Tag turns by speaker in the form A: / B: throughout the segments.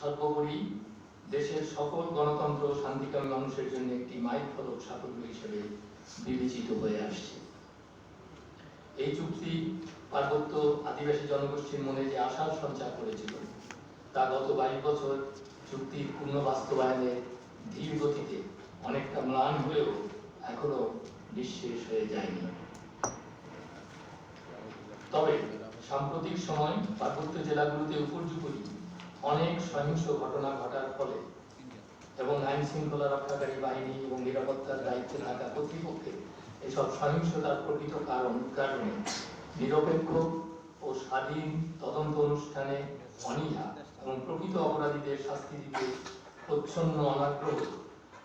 A: সর্বোপরি দেশের সকল গণতন্ত্র শান্তিকামী মানুষের জন্য একটি মাইল ফলক সাফল্য হিসেবে বিবেচিত হয়ে আসছে। এই চুক্তি পার্বত্য আদিবাসী জনগোষ্ঠীর মনে যে আশার সঞ্চার করেছিল, তা গত বাইশ বছর চুক্তির পূর্ণ বাস্তবায়নের ধীর গতিতে অনেকটা ম্লান হলেও এখনও নিঃশেষ হয়ে যায়নি। তবে সাম্প্রতিক সময় পার্বত্য জেলাগুলোতে উপর্যুপরি অনেক সহিংস ঘটনা ঘটার ফলে এবং আইন শৃঙ্খলা রক্ষাকারী বাহিনী এবং নিরাপত্তার দায়িত্বে থাকা কর্তৃপক্ষের এসব সহিংসতার প্রকৃত কারণ, কারণে নিরপেক্ষ ও স্বাধীন তদন্ত অনুষ্ঠানে অনীহা এবং প্রকৃত অপরাধীদের শাস্তি দিতে প্রচ্ছন্ন অনাগ্রহ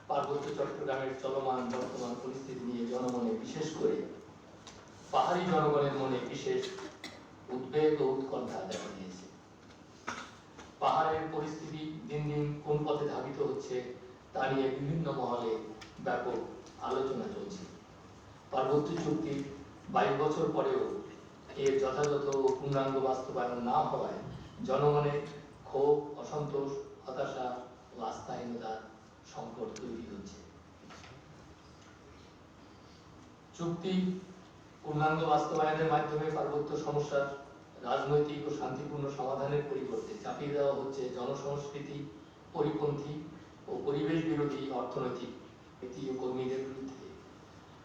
A: পার্বত্য চট্টগ্রামের চলমান বর্তমান পরিস্থিতি নিয়ে জনমনে বিশেষ করে পাহাড়ি জনগণের মনে বিশেষ উদ্বেগ ও উৎকণ্ঠা দেখা দিয়েছে। পাহাড়ের পরিস্থিতি দিন দিন কোন পথে ধাবিত হচ্ছে, তা নিয়ে বিভিন্ন মহলে ব্যাপক আলোচনা চলছে। পার্বত্য চুক্তি বাইশ বছর পরেও এর যথাযথ পূর্ণাঙ্গ বাস্তবায়ন না হওয়ায় জনমনে ক্ষোভ, অসন্তোষ, হতাশা ও আস্থাহীনতার সংকট তৈরি হচ্ছে। চুক্তি পূর্ণাঙ্গ বাস্তবায়নের মাধ্যমে পার্বত্য সমস্যার রাজনৈতিক ও শান্তিপূর্ণ সমাধানের পরিবর্তে চাপিয়ে দেওয়া হচ্ছে জনসংস্কৃতি, পরিপন্থী ও পরিবেশ বিরোধী অর্থনৈতিক ব্যক্তি ও কর্মীদের বিরুদ্ধে।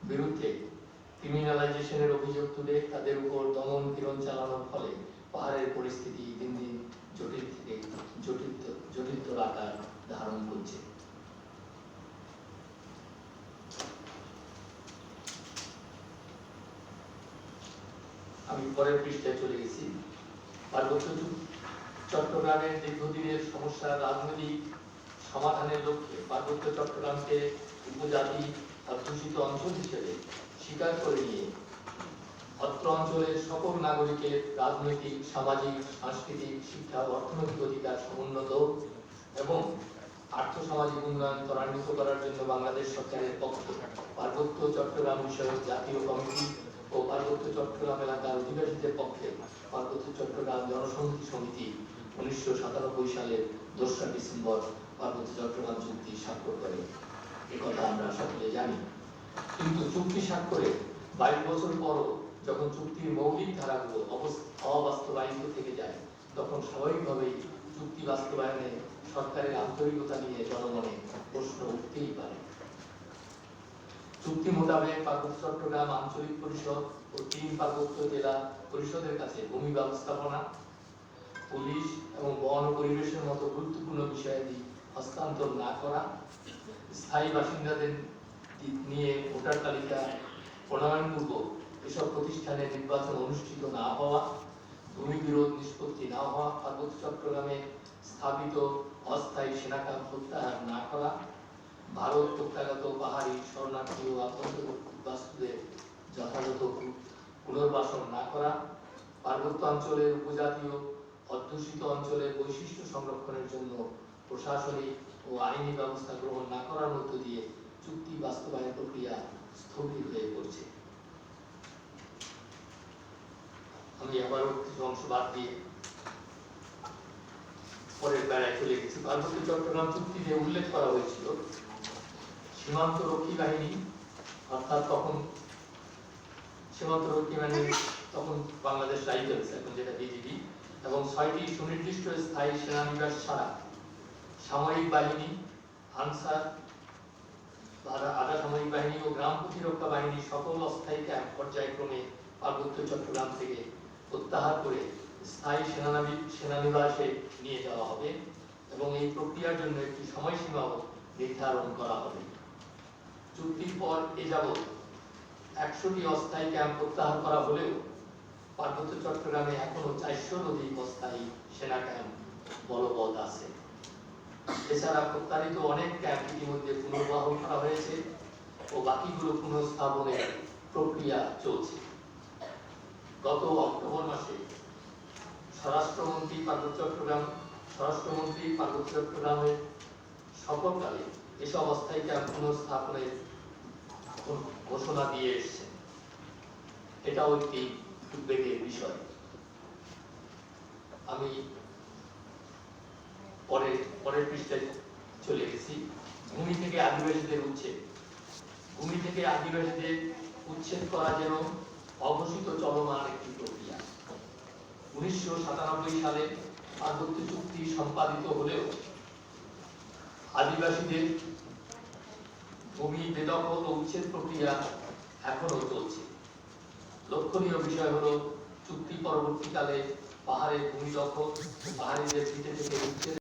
A: বিরুদ্ধে ক্রিমিনালাইজেশনের অভিযোগ তুলে তাদের উপর দমন পীড়ন চালানোর ফলে পাহাড়ের পরিস্থিতি আমি পরের পৃষ্ঠায় চলে গেছি। পার্বত্য চট্টগ্রামের দীর্ঘদিনের সমস্যার রাজনৈতিক সমাধানের লক্ষ্যে পার্বত্য চট্টগ্রামকে উপজাতি অধ্যুষিত অঞ্চল হিসেবে স্বীকার করে নিয়ে অত্র অঞ্চলের সকল নাগরিকের রাজনৈতিক, সামাজিক, সাংস্কৃতিক, শিক্ষা, অর্থনৈতিক অধিকার সমুন্নত এবং আর্থসামাজিক উন্নয়ন ত্বরান্বিত করার জন্য বাংলাদেশ সরকারের পক্ষে পার্বত্য চট্টগ্রাম বিষয়ক জাতীয় কমিটি চট্টগ্রাম এলাকার অধিবাসীদের পক্ষে পার্বত্য চট্টগ্রাম জনসংহতি সমিতি উনিশশো সাতানব্বই সালের দোসরা ডিসেম্বর পার্বত্য চট্টগ্রাম চুক্তি স্বাক্ষর করে। কথা আমরা সকলে জানি। কিন্তু চুক্তি স্বাক্ষরে বাইশ বছর পরও যখন চুক্তির মৌলিক ধারাগুলো অবস- অবাস্তবায়িত থেকে যায়, তখন স্বাভাবিকভাবেই চুক্তি বাস্তবায়নে সরকারের আন্তরিকতা নিয়ে জনমনে প্রশ্ন উঠতেই পারে। চুক্তি মোতাবেক পার্বত্য চট্টগ্রাম আঞ্চলিক পরিষদ ও তিন পার্বত্য জেলা পরিষদের কাছে ভূমি ব্যবস্থাপনা, পুলিশ এবং বন ও পরিবেশের মতো গুরুত্বপূর্ণ বিষয়াদি হস্তান্তর না করা, স্থায়ী বাসিন্দাদের নিয়ে ভোটার তালিকা প্রণয়নপূর্বক এসব প্রতিষ্ঠানে নির্বাচন অনুষ্ঠিত না হওয়া, ভূমি বিরোধ নিষ্পত্তি না হওয়া, পার্বত্য চট্টগ্রামে স্থাপিত অস্থায়ী সেনা ক্যাম্প প্রত্যাহার না করা ভারত প্রত্যাগত পাহাড়ি, শরণার্থী ও আতঙ্কবাস্তুদের যথাযথ পুনর্বাসন না করা, পার্বত্য অঞ্চলের উপজাতীয় অধ্যুষিত অঞ্চলের বৈশিষ্ট্য সংরক্ষণের জন্য প্রশাসনিক ও আইনি ব্যবস্থা গ্রহণ না করার মধ্য দিয়ে চুক্তি বাস্তবায়ন প্রক্রিয়া স্থগিত হয়ে পড়ছে। আমি আবারও কিছু অংশ বাদ দিয়ে পরের বেড়ায় চলে গেছি। পার্বত্য চট্টগ্রাম চুক্তিতে উল্লেখ করা হয়েছিল সীমান্ত রক্ষী বাহিনী, অর্থাৎ তখন সীমান্ত রক্ষী বাহিনী তখন বাংলাদেশ রাইফেলস, এখন যেটা বিজিবি এবং ছয়টি সুনির্দিষ্ট স্থায়ী সেনানিবাস ছাড়া সামরিক বাহিনী, আনসার আধা সামরিক বাহিনী ও গ্রাম প্রতিরক্ষা বাহিনী সকল অস্থায়ী ক্যাম্প পর্যায়ক্রমে পার্বত্য চট্টগ্রাম থেকে প্রত্যাহার করে স্থায়ী সেনানাবি সেনানিবাসে নিয়ে যাওয়া হবে এবং এই প্রক্রিয়ার জন্য একটি সময়সীমাও নির্ধারণ করা হবে। চুক্তির পর এ যাবৎ একশোটি অস্থায়ী ক্যাম্প প্রত্যাহার করা হলেও পার্বত্য চট্টগ্রামে এখনও চারশোর অধিক অস্থায়ী সেনা ক্যাম্প বলবৎ আছে। এছাড়া প্রত্যাহিত অনেক ক্যাম্প ইতিমধ্যে পুনর্বহন করা হয়েছে ও বাকিগুলো পুনঃস্থাপনের প্রক্রিয়া চলছে। গত অক্টোবর মাসে স্বরাষ্ট্রমন্ত্রী পার্বত্য চট্টগ্রাম, স্বরাষ্ট্রমন্ত্রী পার্বত্য চট্টগ্রামের সফরকালে এসব অস্থায়ী ক্যাম্প পুনঃস্থাপনের ঘোষণা দিয়ে এসছে। এটাও একটি উদ্বেগের বিষয়। আমি পরে পরের পৃষ্ঠায় চলে গেছি। ভূমি থেকে আদিবাসীদের উচ্ছেদ। ভূমি থেকে আদিবাসীদের উচ্ছেদ করা যেন অঘোষিত চলমান উনিশশো সাতানব্বই সালে পার্বত্য চুক্তি সম্পাদিত হলেও আদিবাসীদের ভূমি বেদখল ও উচ্ছেদ প্রক্রিয়া এখনও চলছে। লক্ষণীয় বিষয় হলো, চুক্তি পরবর্তীকালে পাহাড়ে ভূমি দখল, পাহাড়িদের ভিটে থেকে উচ্ছেদ